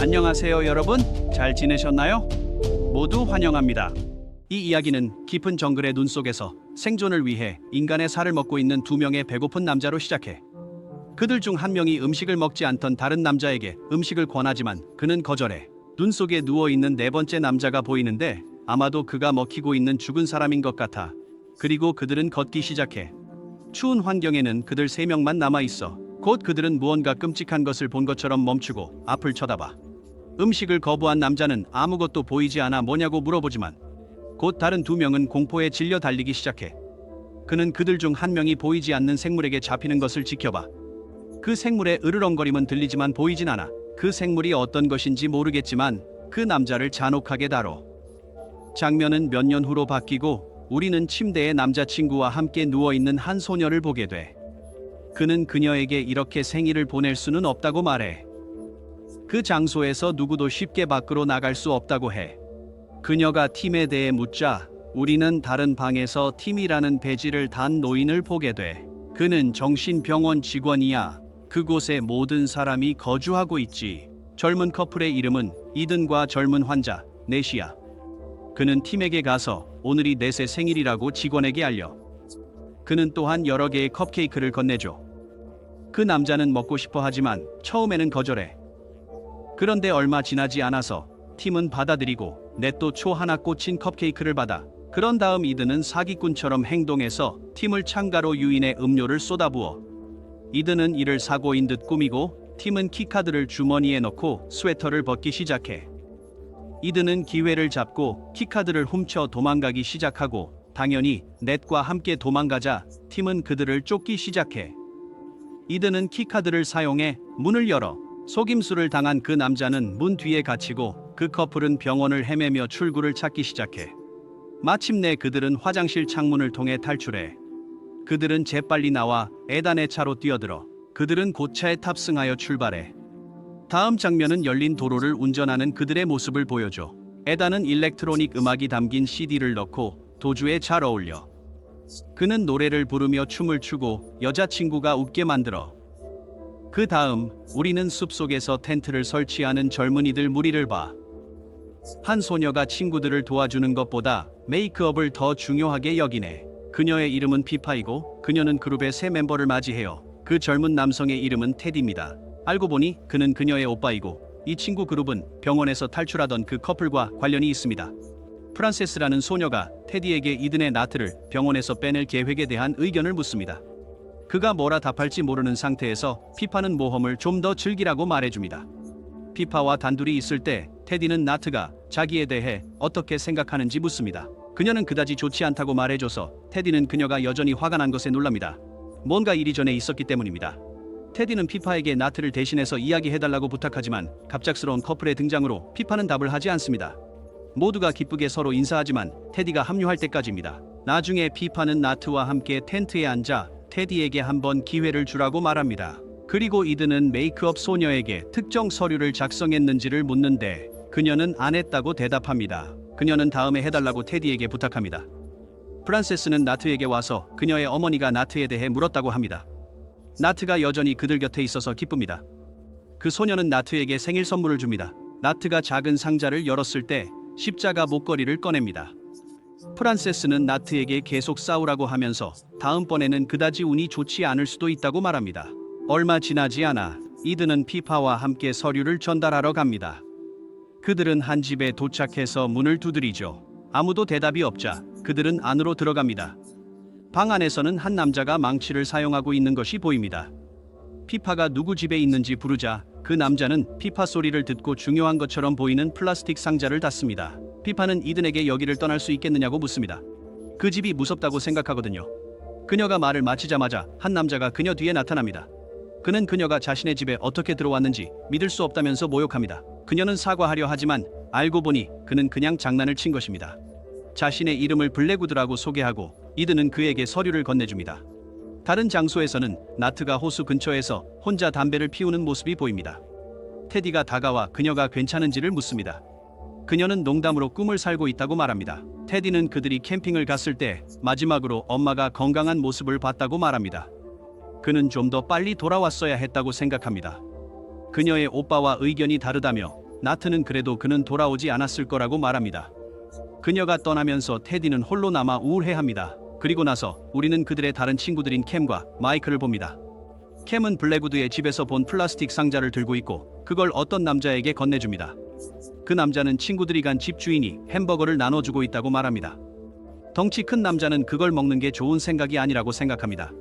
안녕하세요 여러분 잘 지내셨나요? 모두 환영합니다. 이 이야기는 깊은 정글의 눈 속에서 생존을 위해 인간의 살을 먹고 있는 두 명의 배고픈 남자로 시작해. 그들 중 한 명이 음식을 먹지 않던 다른 남자에게 음식을 권하지만 그는 거절해. 눈 속에 누워 있는 네 번째 남자가 보이는데 아마도 그가 먹히고 있는 죽은 사람인 것 같아. 그리고 그들은 걷기 시작해. 추운 환경에는 그들 세 명만 남아 있어. 곧 그들은 무언가 끔찍한 것을 본 것처럼 멈추고 앞을 쳐다봐. 음식을 거부한 남자는 아무것도 보이지 않아 뭐냐고 물어보지만 곧 다른 두 명은 공포에 질려 달리기 시작해. 그는 그들 중 한 명이 보이지 않는 생물에게 잡히는 것을 지켜봐. 그 생물의 으르렁거림은 들리지만 보이진 않아. 그 생물이 어떤 것인지 모르겠지만 그 남자를 잔혹하게 다뤄. 장면은 몇 년 후로 바뀌고 우리는 침대에 남자친구와 함께 누워 있는 한 소녀를 보게 돼. 그는 그녀에게 이렇게 생일을 보낼 수는 없다고 말해. 그 장소에서 누구도 쉽게 밖으로 나갈 수 없다고 해. 그녀가 팀에 대해 묻자 우리는 다른 방에서 팀이라는 배지를 단 노인을 보게 돼. 그는 정신병원 직원이야. 그곳에 모든 사람이 거주하고 있지. 젊은 커플의 이름은 이든과 젊은 환자 넷이야. 그는 팀에게 가서 오늘이 넷의 생일이라고 직원에게 알려. 그는 또한 여러 개의 컵케이크를 건네줘. 그 남자는 먹고 싶어 하지만 처음에는 거절해. 그런데 얼마 지나지 않아서 팀은 받아들이고 넷도 초 하나 꽂힌 컵케이크를 받아. 그런 다음 이드는 사기꾼처럼 행동해서 팀을 창가로 유인해 음료를 쏟아부어. 이드는 이를 사고인 듯 꾸미고 팀은 키카드를 주머니에 넣고 스웨터를 벗기 시작해. 이드는 기회를 잡고 키카드를 훔쳐 도망가기 시작하고 당연히 넷과 함께 도망가자 팀은 그들을 쫓기 시작해. 이드는 키카드를 사용해 문을 열어 속임수를 당한 그 남자는 문 뒤에 갇히고 그 커플은 병원을 헤매며 출구를 찾기 시작해. 마침내 그들은 화장실 창문을 통해 탈출해. 그들은 재빨리 나와 에단의 차로 뛰어들어. 그들은 고차에 탑승하여 출발해. 다음 장면은 열린 도로를 운전하는 그들의 모습을 보여줘. 에단은 일렉트로닉 음악이 담긴 CD를 넣고 도주에 잘 어울려. 그는 노래를 부르며 춤을 추고 여자친구가 웃게 만들어. 그 다음 우리는 숲속에서 텐트를 설치하는 젊은이들 무리를 봐. 한 소녀가 친구들을 도와주는 것보다 메이크업을 더 중요하게 여기네. 그녀의 이름은 피파이고 그녀는 그룹의 새 멤버를 맞이해요. 그 젊은 남성의 이름은 테디입니다. 알고 보니 그는 그녀의 오빠이고 이 친구 그룹은 병원에서 탈출하던 그 커플과 관련이 있습니다. 프란세스라는 소녀가 테디에게 이든의 나트를 병원에서 빼낼 계획에 대한 의견을 묻습니다. 그가 뭐라 답할지 모르는 상태에서 피파는 모험을 좀 더 즐기라고 말해줍니다. 피파와 단둘이 있을 때 테디는 나트가 자기에 대해 어떻게 생각하는지 묻습니다. 그녀는 그다지 좋지 않다고 말해줘서 테디는 그녀가 여전히 화가 난 것에 놀랍니다. 뭔가 일이 전에 있었기 때문입니다. 테디는 피파에게 나트를 대신해서 이야기해달라고 부탁하지만 갑작스러운 커플의 등장으로 피파는 답을 하지 않습니다. 모두가 기쁘게 서로 인사하지만 테디가 합류할 때까지입니다. 나중에 피파는 나트와 함께 텐트에 앉아 테디에게 한번 기회를 주라고 말합니다. 그리고 이드는 메이크업 소녀에게 특정 서류를 작성했는지를 묻는데 그녀는 안 했다고 대답합니다. 그녀는 다음에 해달라고 테디에게 부탁합니다. 프란세스는 나트에게 와서 그녀의 어머니가 나트에 대해 물었다고 합니다. 나트가 여전히 그들 곁에 있어서 기쁩니다. 그 소녀는 나트에게 생일 선물을 줍니다. 나트가 작은 상자를 열었을 때 십자가 목걸이를 꺼냅니다. 프란세스는 나트에게 계속 싸우라고 하면서 다음번에는 그다지 운이 좋지 않을 수도 있다고 말합니다. 얼마 지나지 않아 이드는 피파와 함께 서류를 전달하러 갑니다. 그들은 한 집에 도착해서 문을 두드리죠. 아무도 대답이 없자 그들은 안으로 들어갑니다. 방 안에서는 한 남자가 망치를 사용하고 있는 것이 보입니다. 피파가 누구 집에 있는지 부르자 그 남자는 피파 소리를 듣고 중요한 것처럼 보이는 플라스틱 상자를 닫습니다. 피파는 이든에게 여기를 떠날 수 있겠느냐고 묻습니다. 그 집이 무섭다고 생각하거든요. 그녀가 말을 마치자마자 한 남자가 그녀 뒤에 나타납니다. 그는 그녀가 자신의 집에 어떻게 들어왔는지 믿을 수 없다면서 모욕합니다. 그녀는 사과하려 하지만 알고 보니 그는 그냥 장난을 친 것입니다. 자신의 이름을 블랙우드라고 소개하고 이드는 그에게 서류를 건네줍니다. 다른 장소에서는 나트가 호수 근처에서 혼자 담배를 피우는 모습이 보입니다. 테디가 다가와 그녀가 괜찮은지를 묻습니다. 그녀는 농담으로 꿈을 살고 있다고 말합니다. 테디는 그들이 캠핑을 갔을 때 마지막으로 엄마가 건강한 모습을 봤다고 말합니다. 그는 좀 더 빨리 돌아왔어야 했다고 생각합니다. 그녀의 오빠와 의견이 다르다며 나트는 그래도 그는 돌아오지 않았을 거라고 말합니다. 그녀가 떠나면서 테디는 홀로 남아 우울해합니다. 그리고 나서 우리는 그들의 다른 친구들인 캠과 마이크를 봅니다. 캠은 블랙우드의 집에서 본 플라스틱 상자를 들고 있고 그걸 어떤 남자에게 건네줍니다. 그 남자는 친구들이 간 집 주인이 햄버거를 나눠주고 있다고 말합니다. 덩치 큰 남자는 그걸 먹는 게 좋은 생각이 아니라고 생각합니다.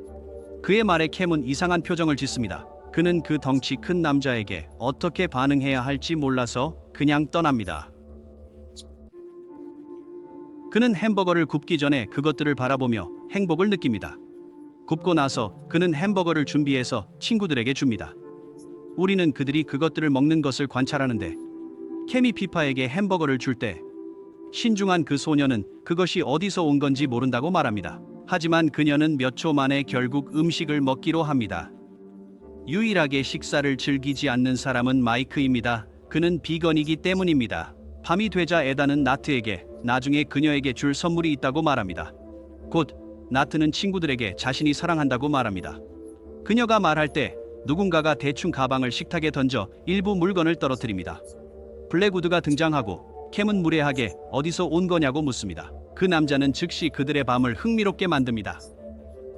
그의 말에 캠은 이상한 표정을 짓습니다. 그는 그 덩치 큰 남자에게 어떻게 반응해야 할지 몰라서 그냥 떠납니다. 그는 햄버거를 굽기 전에 그것들을 바라보며 행복을 느낍니다. 굽고 나서 그는 햄버거를 준비해서 친구들에게 줍니다. 우리는 그들이 그것들을 먹는 것을 관찰하는데 케미 피파에게 햄버거를 줄 때 신중한 그 소녀는 그것이 어디서 온 건지 모른다고 말합니다. 하지만 그녀는 몇 초 만에 결국 음식을 먹기로 합니다. 유일하게 식사를 즐기지 않는 사람은 마이크입니다. 그는 비건이기 때문입니다. 밤이 되자 에다는 나트에게 나중에 그녀에게 줄 선물이 있다고 말합니다. 곧 나트는 친구들에게 자신이 사랑한다고 말합니다. 그녀가 말할 때 누군가가 대충 가방을 식탁에 던져 일부 물건을 떨어뜨립니다. 블랙우드가 등장하고 캠은 무례하게 어디서 온 거냐고 묻습니다. 그 남자는 즉시 그들의 밤을 흥미롭게 만듭니다.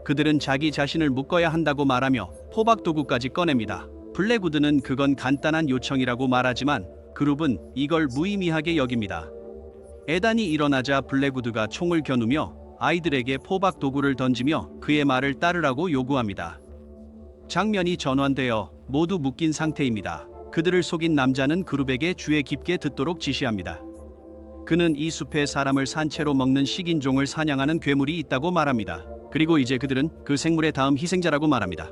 그들은 자기 자신을 묶어야 한다고 말하며 포박 도구까지 꺼냅니다. 블랙우드는 그건 간단한 요청이라고 말하지만 그룹은 이걸 무의미하게 여깁니다. 에단이 일어나자 블랙우드가 총을 겨누며 아이들에게 포박 도구를 던지며 그의 말을 따르라고 요구합니다. 장면이 전환되어 모두 묶인 상태입니다. 그들을 속인 남자는 그룹에게 주의 깊게 듣도록 지시합니다. 그는 이 숲에 사람을 산채로 먹는 식인종을 사냥하는 괴물이 있다고 말합니다. 그리고 이제 그들은 그 생물의 다음 희생자라고 말합니다.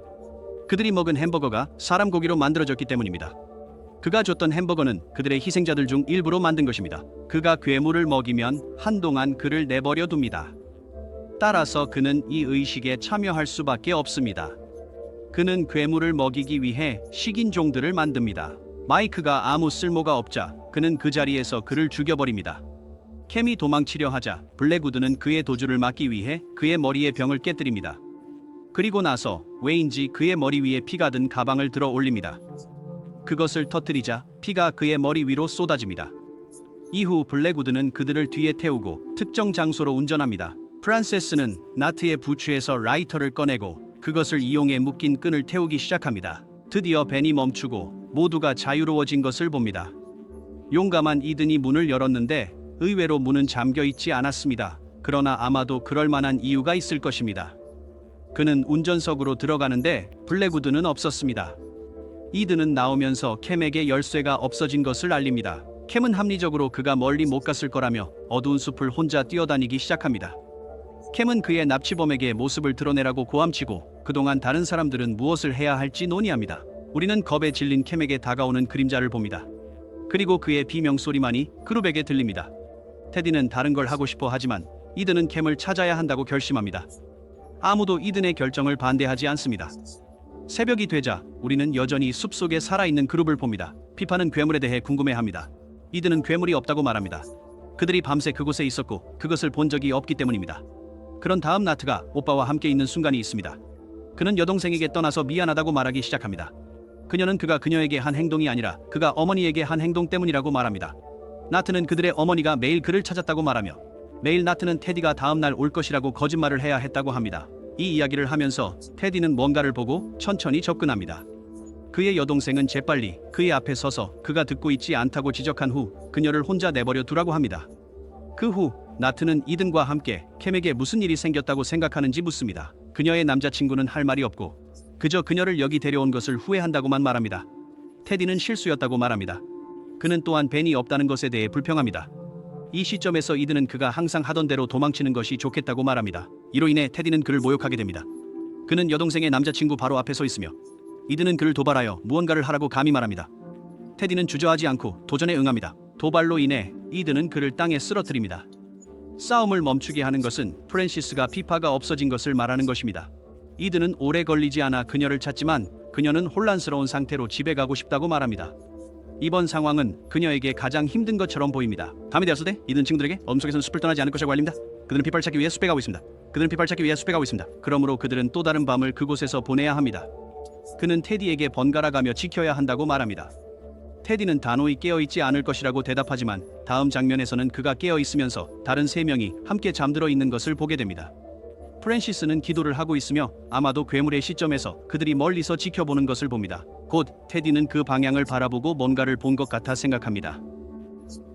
그들이 먹은 햄버거가 사람 고기로 만들어졌기 때문입니다. 그가 줬던 햄버거는 그들의 희생자들 중 일부로 만든 것입니다. 그가 괴물을 먹이면 한동안 그를 내버려 둡니다. 따라서 그는 이 의식에 참여할 수밖에 없습니다. 그는 괴물을 먹이기 위해 식인종들을 만듭니다. 마이크가 아무 쓸모가 없자 그는 그 자리에서 그를 죽여버립니다. 캠이 도망치려 하자 블랙우드는 그의 도주를 막기 위해 그의 머리에 병을 깨뜨립니다. 그리고 나서 왜인지 그의 머리 위에 피가 든 가방을 들어 올립니다. 그것을 터뜨리자 피가 그의 머리 위로 쏟아집니다. 이후 블랙우드는 그들을 뒤에 태우고 특정 장소로 운전합니다. 프란세스는 나트의 부추에서 라이터를 꺼내고 그것을 이용해 묶인 끈을 태우기 시작합니다. 드디어 벤이 멈추고 모두가 자유로워진 것을 봅니다. 용감한 이든이 문을 열었는데 의외로 문은 잠겨 있지 않았습니다. 그러나 아마도 그럴 만한 이유가 있을 것입니다. 그는 운전석으로 들어가는데 블랙우드는 없었습니다. 이든은 나오면서 캠에게 열쇠가 없어진 것을 알립니다. 캠은 합리적으로 그가 멀리 못 갔을 거라며 어두운 숲을 혼자 뛰어다니기 시작합니다. 캠은 그의 납치범에게 모습을 드러내라고 고함치고 그동안 다른 사람들은 무엇을 해야 할지 논의합니다. 우리는 겁에 질린 캠에게 다가오는 그림자를 봅니다. 그리고 그의 비명 소리만이 그룹에게 들립니다. 테디는 다른 걸 하고 싶어 하지만 이든은 캠을 찾아야 한다고 결심합니다. 아무도 이든의 결정을 반대하지 않습니다. 새벽이 되자 우리는 여전히 숲속에 살아있는 그룹을 봅니다. 피파는 괴물에 대해 궁금해합니다. 이든은 괴물이 없다고 말합니다. 그들이 밤새 그곳에 있었고 그것을 본 적이 없기 때문입니다. 그런 다음 나트가 오빠와 함께 있는 순간이 있습니다. 그는 여동생에게 떠나서 미안하다고 말하기 시작합니다. 그녀는 그가 그녀에게 한 행동이 아니라 그가 어머니에게 한 행동 때문이라고 말합니다. 나트는 그들의 어머니가 매일 그를 찾았다고 말하며 매일 나트는 테디가 다음 날 올 것이라고 거짓말을 해야 했다고 합니다. 이 이야기를 하면서 테디는 뭔가를 보고 천천히 접근합니다. 그의 여동생은 재빨리 그의 앞에 서서 그가 듣고 있지 않다고 지적한 후 그녀를 혼자 내버려 두라고 합니다. 그 후 나트는 이든과 함께 캠에게 무슨 일이 생겼다고 생각하는지 묻습니다. 그녀의 남자친구는 할 말이 없고 그저 그녀를 여기 데려온 것을 후회한다고만 말합니다. 테디는 실수였다고 말합니다. 그는 또한 벤이 없다는 것에 대해 불평합니다. 이 시점에서 이든은 그가 항상 하던 대로 도망치는 것이 좋겠다고 말합니다. 이로 인해 테디는 그를 모욕하게 됩니다. 그는 여동생의 남자친구 바로 앞에 서 있으며 이든은 그를 도발하여 무언가를 하라고 감히 말합니다. 테디는 주저하지 않고 도전에 응합니다. 도발로 인해 이든은 그를 땅에 쓰러뜨립니다. 싸움을 멈추게 하는 것은 프랜시스가 피파가 없어진 것을 말하는 것입니다. 이든은 오래 걸리지 않아 그녀를 찾지만 그녀는 혼란스러운 상태로 집에 가고 싶다고 말합니다. 이번 상황은 그녀에게 가장 힘든 것처럼 보입니다. 밤이 되었을 때 이든 친구들에게 엄속에서는 숲을 떠나지 않을 것이라고 알립니다. 그들은 피파를 찾기 위해 숲에 가고 있습니다. 그들은 피파를 찾기 위해 숲에 가고 있습니다. 그러므로 그들은 또 다른 밤을 그곳에서 보내야 합니다. 그는 테디에게 번갈아가며 지켜야 한다고 말합니다. 테디는 단호히 깨어있지 않을 것이라고 대답하지만 다음 장면에서는 그가 깨어있으면서 다른 세 명이 함께 잠들어 있는 것을 보게 됩니다. 프랜시스는 기도를 하고 있으며 아마도 괴물의 시점에서 그들이 멀리서 지켜보는 것을 봅니다. 곧 테디는 그 방향을 바라보고 뭔가를 본 것 같아 생각합니다.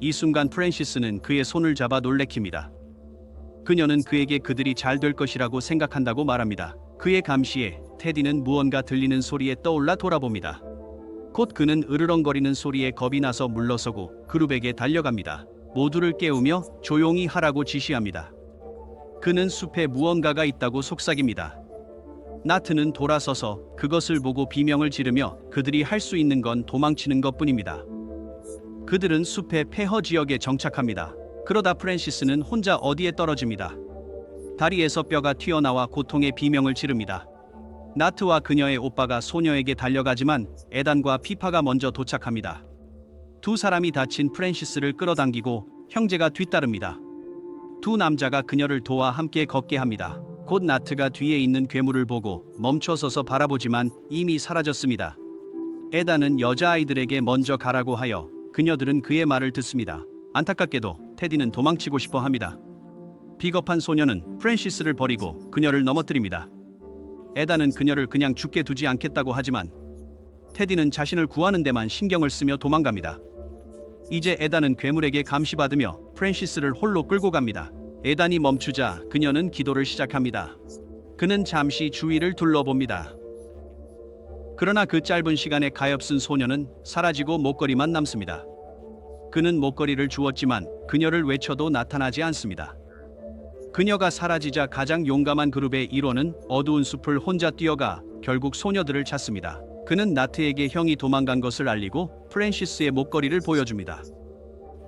이 순간 프랜시스는 그의 손을 잡아 놀래킵니다. 그녀는 그에게 그들이 잘 될 것이라고 생각한다고 말합니다. 그의 감시에 테디는 무언가 들리는 소리에 떠올라 돌아봅니다. 곧 그는 으르렁거리는 소리에 겁이 나서 물러서고 그룹에게 달려갑니다. 모두를 깨우며 조용히 하라고 지시합니다. 그는 숲에 무언가가 있다고 속삭입니다. 나트는 돌아서서 그것을 보고 비명을 지르며 그들이 할 수 있는 건 도망치는 것뿐입니다. 그들은 숲의 폐허 지역에 정착합니다. 그러다 프랜시스는 혼자 어디에 떨어집니다. 다리에서 뼈가 튀어나와 고통의 비명을 지릅니다. 나트와 그녀의 오빠가 소녀에게 달려가지만 에단과 피파가 먼저 도착합니다. 두 사람이 다친 프랜시스를 끌어당기고 형제가 뒤따릅니다. 두 남자가 그녀를 도와 함께 걷게 합니다. 곧 나트가 뒤에 있는 괴물을 보고 멈춰서서 바라보지만 이미 사라졌습니다. 에다는 여자아이들에게 먼저 가라고 하여 그녀들은 그의 말을 듣습니다. 안타깝게도 테디는 도망치고 싶어 합니다. 비겁한 소녀는 프랜시스를 버리고 그녀를 넘어뜨립니다. 에다는 그녀를 그냥 죽게 두지 않겠다고 하지만 테디는 자신을 구하는 데만 신경을 쓰며 도망갑니다. 이제 에단은 괴물에게 감시받으며 프랜시스를 홀로 끌고 갑니다. 에단이 멈추자 그녀는 기도를 시작합니다. 그는 잠시 주위를 둘러봅니다. 그러나 그 짧은 시간에 가엾은 소녀는 사라지고 목걸이만 남습니다. 그는 목걸이를 주었지만 그녀를 외쳐도 나타나지 않습니다. 그녀가 사라지자 가장 용감한 그룹의 일원은 어두운 숲을 혼자 뛰어가 결국 소녀들을 찾습니다. 그는 나트에게 형이 도망간 것을 알리고 프랜시스의 목걸이를 보여줍니다.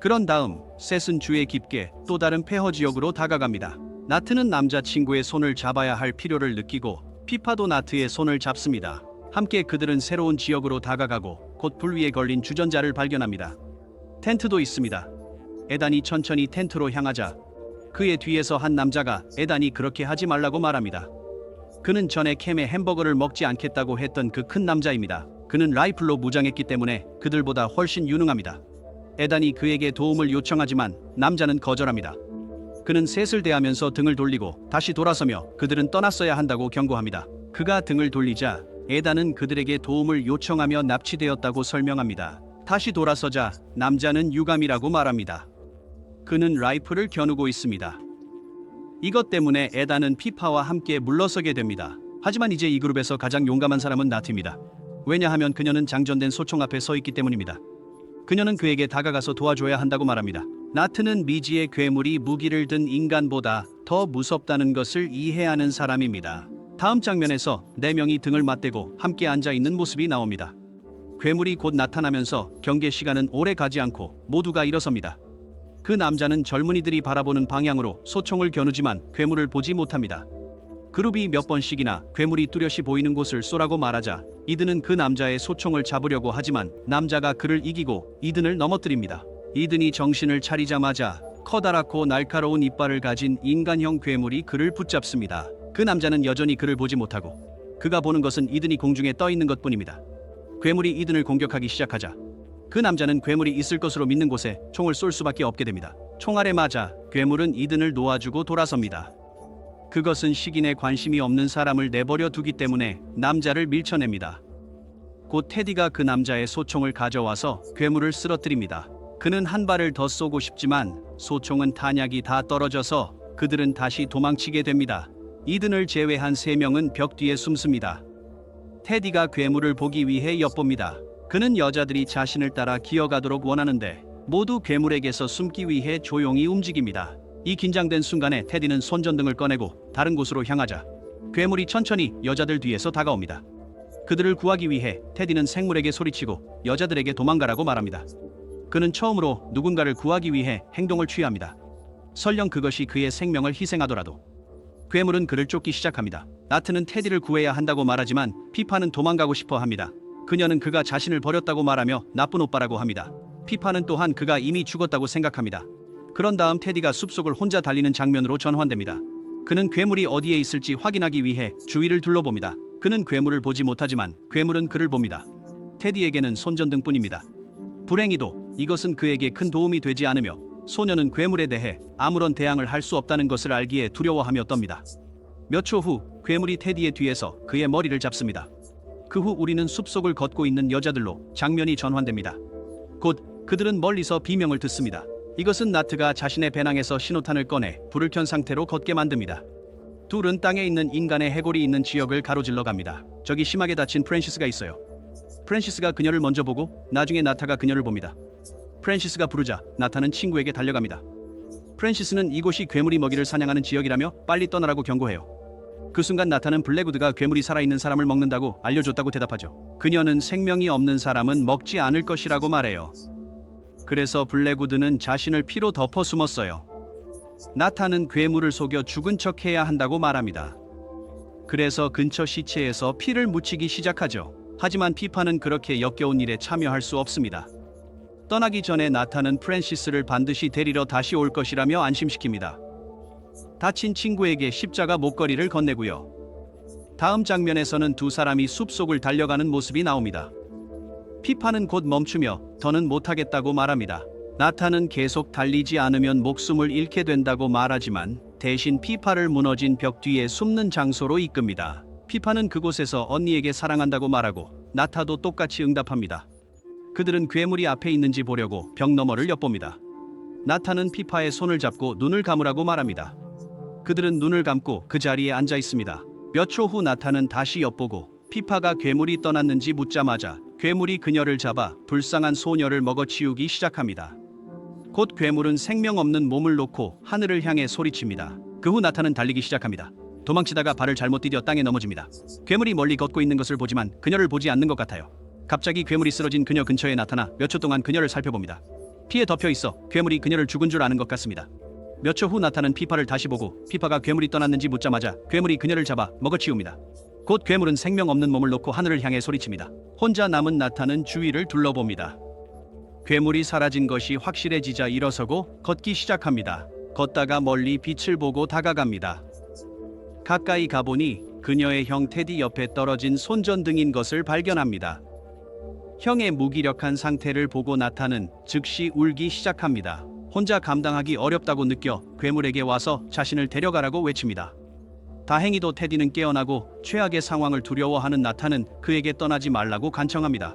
그런 다음 셋은 주에 깊게 또 다른 폐허 지역으로 다가갑니다. 나트는 남자친구의 손을 잡아야 할 필요를 느끼고 피파도 나트의 손을 잡습니다. 함께 그들은 새로운 지역으로 다가가고 곧 불 위에 걸린 주전자를 발견합니다. 텐트도 있습니다. 에단이 천천히 텐트로 향하자 그의 뒤에서 한 남자가 에단이 그렇게 하지 말라고 말합니다. 그는 전에 캠에 햄버거를 먹지 않겠다고 했던 그 큰 남자입니다. 그는 라이플로 무장했기 때문에 그들보다 훨씬 유능합니다. 에단이 그에게 도움을 요청하지만 남자는 거절합니다. 그는 셋을 대하면서 등을 돌리고 다시 돌아서며 그들은 떠났어야 한다고 경고합니다. 그가 등을 돌리자 에단은 그들에게 도움을 요청하며 납치되었다고 설명합니다. 다시 돌아서자 남자는 유감이라고 말합니다. 그는 라이플을 겨누고 있습니다. 이것 때문에 에단은 피파와 함께 물러서게 됩니다. 하지만 이제 이 그룹에서 가장 용감한 사람은 나트입니다. 왜냐하면 그녀는 장전된 소총 앞에 서 있기 때문입니다. 그녀는 그에게 다가가서 도와줘야 한다고 말합니다. 나트는 미지의 괴물이 무기를 든 인간보다 더 무섭다는 것을 이해하는 사람입니다. 다음 장면에서 네 명이 등을 맞대고 함께 앉아 있는 모습이 나옵니다. 괴물이 곧 나타나면서 경계 시간은 오래 가지 않고 모두가 일어섭니다. 그 남자는 젊은이들이 바라보는 방향으로 소총을 겨누지만 괴물을 보지 못합니다. 그룹이 몇 번씩이나 괴물이 뚜렷이 보이는 곳을 쏘라고 말하자 이든은 그 남자의 소총을 잡으려고 하지만 남자가 그를 이기고 이든을 넘어뜨립니다. 이든이 정신을 차리자마자 커다랗고 날카로운 이빨을 가진 인간형 괴물이 그를 붙잡습니다. 그 남자는 여전히 그를 보지 못하고 그가 보는 것은 이든이 공중에 떠 있는 것뿐입니다. 괴물이 이든을 공격하기 시작하자 그 남자는 괴물이 있을 것으로 믿는 곳에 총을 쏠 수밖에 없게 됩니다. 총알에 맞아 괴물은 이든을 놓아주고 돌아섭니다. 그것은 식인에 관심이 없는 사람을 내버려 두기 때문에 남자를 밀쳐냅니다. 곧 테디가 그 남자의 소총을 가져와서 괴물을 쓰러뜨립니다. 그는 한 발을 더 쏘고 싶지만 소총은 탄약이 다 떨어져서 그들은 다시 도망치게 됩니다. 이든을 제외한 세 명은 벽 뒤에 숨습니다. 테디가 괴물을 보기 위해 엿봅니다. 그는 여자들이 자신을 따라 기어가도록 원하는데 모두 괴물에게서 숨기 위해 조용히 움직입니다. 이 긴장된 순간에 테디는 손전등을 꺼내고 다른 곳으로 향하자 괴물이 천천히 여자들 뒤에서 다가옵니다. 그들을 구하기 위해 테디는 생물에게 소리치고 여자들에게 도망가라고 말합니다. 그는 처음으로 누군가를 구하기 위해 행동을 취합니다. 설령 그것이 그의 생명을 희생하더라도 괴물은 그를 쫓기 시작합니다. 나트는 테디를 구해야 한다고 말하지만 피파는 도망가고 싶어 합니다. 그녀는 그가 자신을 버렸다고 말하며 나쁜 오빠라고 합니다. 피파는 또한 그가 이미 죽었다고 생각합니다. 그런 다음 테디가 숲속을 혼자 달리는 장면으로 전환됩니다. 그는 괴물이 어디에 있을지 확인하기 위해 주위를 둘러봅니다. 그는 괴물을 보지 못하지만 괴물은 그를 봅니다. 테디에게는 손전등뿐입니다. 불행히도 이것은 그에게 큰 도움이 되지 않으며 소녀는 괴물에 대해 아무런 대항을 할 수 없다는 것을 알기에 두려워하며 떱니다. 몇 초 후 괴물이 테디의 뒤에서 그의 머리를 잡습니다. 그 후 우리는 숲속을 걷고 있는 여자들로 장면이 전환됩니다. 곧 그들은 멀리서 비명을 듣습니다. 이것은 나트가 자신의 배낭에서 신호탄을 꺼내 불을 켠 상태로 걷게 만듭니다. 둘은 땅에 있는 인간의 해골이 있는 지역을 가로질러 갑니다. 저기 심하게 다친 프랜시스가 있어요. 프랜시스가 그녀를 먼저 보고 나중에 나타가 그녀를 봅니다. 프랜시스가 부르자 나타는 친구에게 달려갑니다. 프랜시스는 이곳이 괴물이 먹이를 사냥하는 지역이라며 빨리 떠나라고 경고해요. 그 순간 나타는 블랙우드가 괴물이 살아있는 사람을 먹는다고 알려줬다고 대답하죠. 그녀는 생명이 없는 사람은 먹지 않을 것이라고 말해요. 그래서 블랙우드는 자신을 피로 덮어 숨었어요. 나타는 괴물을 속여 죽은 척 해야 한다고 말합니다. 그래서 근처 시체에서 피를 묻히기 시작하죠. 하지만 피파는 그렇게 역겨운 일에 참여할 수 없습니다. 떠나기 전에 나타는 프랜시스를 반드시 데리러 다시 올 것이라며 안심시킵니다. 다친 친구에게 십자가 목걸이를 건네고요. 다음 장면에서는 두 사람이 숲속을 달려가는 모습이 나옵니다. 피파는 곧 멈추며 더는 못하겠다고 말합니다. 나타는 계속 달리지 않으면 목숨을 잃게 된다고 말하지만 대신 피파를 무너진 벽 뒤에 숨는 장소로 이끕니다. 피파는 그곳에서 언니에게 사랑한다고 말하고 나타도 똑같이 응답합니다. 그들은 괴물이 앞에 있는지 보려고 벽 너머를 엿봅니다. 나타는 피파의 손을 잡고 눈을 감으라고 말합니다. 그들은 눈을 감고 그 자리에 앉아 있습니다. 몇 초 후 나타는 다시 엿보고 피파가 괴물이 떠났는지 묻자마자 괴물이 그녀를 잡아 불쌍한 소녀를 먹어치우기 시작합니다. 곧 괴물은 생명 없는 몸을 놓고 하늘을 향해 소리칩니다. 그 후 나타는 달리기 시작합니다. 도망치다가 발을 잘못 디뎌 땅에 넘어집니다. 괴물이 멀리 걷고 있는 것을 보지만 그녀를 보지 않는 것 같아요. 갑자기 괴물이 쓰러진 그녀 근처에 나타나 몇 초 동안 그녀를 살펴봅니다. 피에 덮여 있어 괴물이 그녀를 죽은 줄 아는 것 같습니다. 몇 초 후 나타는 피파를 다시 보고 피파가 괴물이 떠났는지 묻자마자 괴물이 그녀를 잡아 먹어치웁니다. 곧 괴물은 생명 없는 몸을 놓고 하늘을 향해 소리칩니다. 혼자 남은 나타는 주위를 둘러봅니다. 괴물이 사라진 것이 확실해지자 일어서고 걷기 시작합니다. 걷다가 멀리 빛을 보고 다가갑니다. 가까이 가보니 그녀의 형 테디 옆에 떨어진 손전등인 것을 발견합니다. 형의 무기력한 상태를 보고 나타는 즉시 울기 시작합니다. 혼자 감당하기 어렵다고 느껴 괴물에게 와서 자신을 데려가라고 외칩니다. 다행히도 테디는 깨어나고 최악의 상황을 두려워하는 나타는 그에게 떠나지 말라고 간청합니다.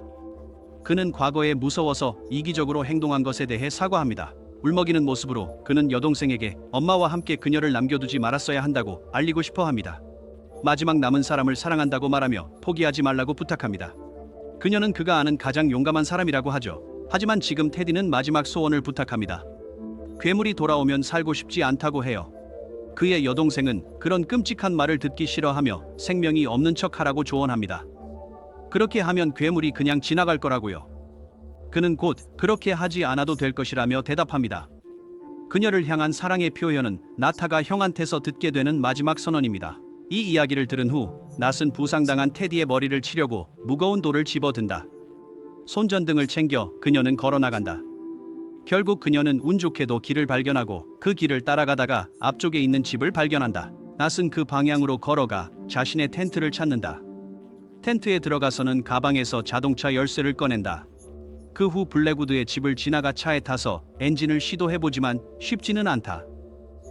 그는 과거에 무서워서 이기적으로 행동한 것에 대해 사과합니다. 울먹이는 모습으로 그는 여동생에게 엄마와 함께 그녀를 남겨두지 말았어야 한다고 알리고 싶어 합니다. 마지막 남은 사람을 사랑한다고 말하며 포기하지 말라고 부탁합니다. 그녀는 그가 아는 가장 용감한 사람이라고 하죠. 하지만 지금 테디는 마지막 소원을 부탁합니다. 괴물이 돌아오면 살고 싶지 않다고 해요. 그의 여동생은 그런 끔찍한 말을 듣기 싫어하며 생명이 없는 척 하라고 조언합니다. 그렇게 하면 괴물이 그냥 지나갈 거라고요. 그는 곧 그렇게 하지 않아도 될 것이라며 대답합니다. 그녀를 향한 사랑의 표현은 나타가 형한테서 듣게 되는 마지막 선언입니다. 이 이야기를 들은 후 낫은 부상당한 테디의 머리를 치려고 무거운 돌을 집어든다. 손전등을 챙겨 그녀는 걸어 나간다. 결국 그녀는 운 좋게도 길을 발견하고 그 길을 따라가다가 앞쪽에 있는 집을 발견한다. 낫은 그 방향으로 걸어가 자신의 텐트를 찾는다. 텐트에 들어가서는 가방에서 자동차 열쇠를 꺼낸다. 그 후 블랙우드의 집을 지나가 차에 타서 엔진을 시도해보지만 쉽지는 않다.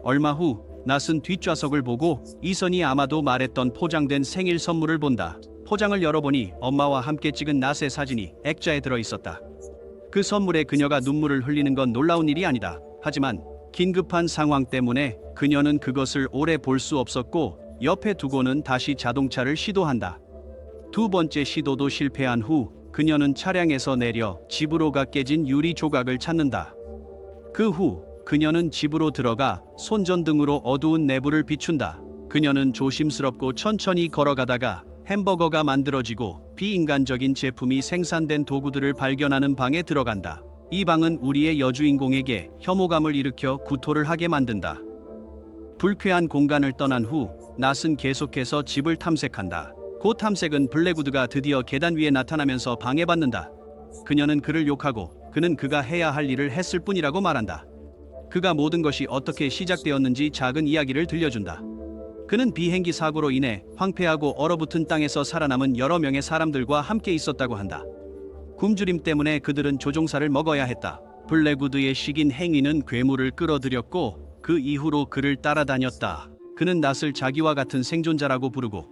얼마 후 낫은 뒷좌석을 보고 이선이 아마도 말했던 포장된 생일 선물을 본다. 포장을 열어보니 엄마와 함께 찍은 낫의 사진이 액자에 들어 있었다. 그 선물에 그녀가 눈물을 흘리는 건 놀라운 일이 아니다. 하지만 긴급한 상황 때문에 그녀는 그것을 오래 볼 수 없었고 옆에 두고는 다시 자동차를 시도한다. 두 번째 시도도 실패한 후 그녀는 차량에서 내려 집으로 가 깨진 유리 조각을 찾는다. 그 후 그녀는 집으로 들어가 손전등으로 어두운 내부를 비춘다. 그녀는 조심스럽고 천천히 걸어가다가 햄버거가 만들어지고 비인간적인 제품이 생산된 도구들을 발견하는 방에 들어간다. 이 방은 우리의 여주인공에게 혐오감을 일으켜 구토를 하게 만든다. 불쾌한 공간을 떠난 후 낫은 계속해서 집을 탐색한다. 그 탐색은 블랙우드가 드디어 계단 위에 나타나면서 방해받는다. 그녀는 그를 욕하고 그는 그가 해야 할 일을 했을 뿐이라고 말한다. 그가 모든 것이 어떻게 시작되었는지 작은 이야기를 들려준다. 그는 비행기 사고로 인해 황폐하고 얼어붙은 땅에서 살아남은 여러 명의 사람들과 함께 있었다고 한다. 굶주림 때문에 그들은 조종사를 먹어야 했다. 블랙우드의 식인 행위는 괴물을 끌어들였고 그 이후로 그를 따라다녔다. 그는 낫을 자기와 같은 생존자라고 부르고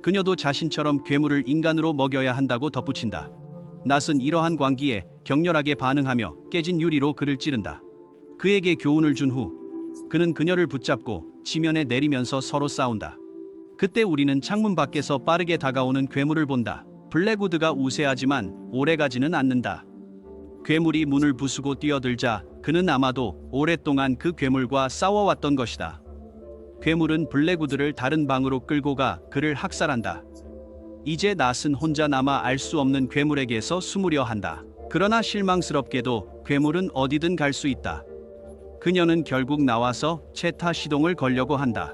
그녀도 자신처럼 괴물을 인간으로 먹여야 한다고 덧붙인다. 낫은 이러한 광기에 격렬하게 반응하며 깨진 유리로 그를 찌른다. 그에게 교훈을 준 후 그는 그녀를 붙잡고 지면에 내리면서 서로 싸운다. 그때 우리는 창문 밖에서 빠르게 다가오는 괴물을 본다. 블랙우드가 우세하지만 오래가지는 않는다. 괴물이 문을 부수고 뛰어들자 그는 아마도 오랫동안 그 괴물과 싸워왔던 것이다. 괴물은 블랙우드를 다른 방으로 끌고 가 그를 학살한다. 이제 낫은 혼자 남아 알 수 없는 괴물에게서 숨으려 한다. 그러나 실망스럽게도 괴물은 어디든 갈 수 있다. 그녀는 결국 나와서 채타 시동을 걸려고 한다.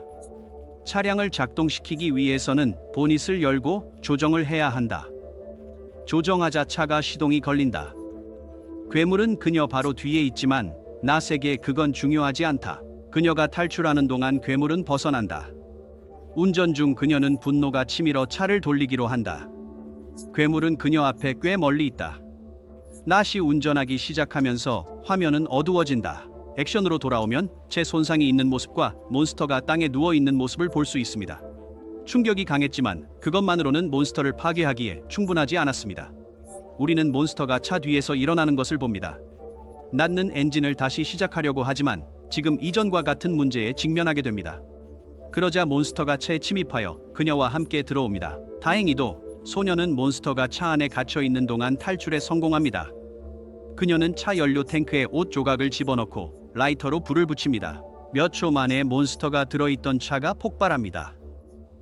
차량을 작동시키기 위해서는 보닛을 열고 조정을 해야 한다. 조정하자 차가 시동이 걸린다. 괴물은 그녀 바로 뒤에 있지만 낫에게 그건 중요하지 않다. 그녀가 탈출하는 동안 괴물은 벗어난다. 운전 중 그녀는 분노가 치밀어 차를 돌리기로 한다. 괴물은 그녀 앞에 꽤 멀리 있다. 낫이 운전하기 시작하면서 화면은 어두워진다. 액션으로 돌아오면 제 손상이 있는 모습과 몬스터가 땅에 누워 있는 모습을 볼 수 있습니다. 충격이 강했지만 그것만으로는 몬스터를 파괴하기에 충분하지 않았습니다. 우리는 몬스터가 차 뒤에서 일어나는 것을 봅니다. 낫는 엔진을 다시 시작하려고 하지만 지금 이전과 같은 문제에 직면하게 됩니다. 그러자 몬스터가 차에 침입하여 그녀와 함께 들어옵니다. 다행히도 소녀는 몬스터가 차 안에 갇혀 있는 동안 탈출에 성공합니다. 그녀는 차 연료 탱크에 옷 조각을 집어넣고 라이터로 불을 붙입니다. 몇 초 만에 몬스터가 들어있던 차가 폭발합니다.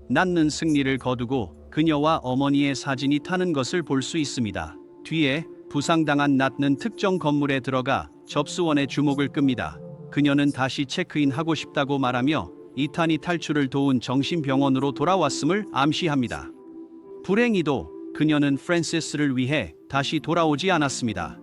낫는 승리를 거두고 그녀와 어머니의 사진이 타는 것을 볼 수 있습니다. 뒤에 부상당한 낫는 특정 건물에 들어가 접수원의 주목을 끕니다. 그녀는 다시 체크인하고 싶다고 말하며 이탄이 탈출을 도운 정신병원으로 돌아왔음을 암시합니다. 불행히도 그녀는 프랜시스를 위해 다시 돌아오지 않았습니다.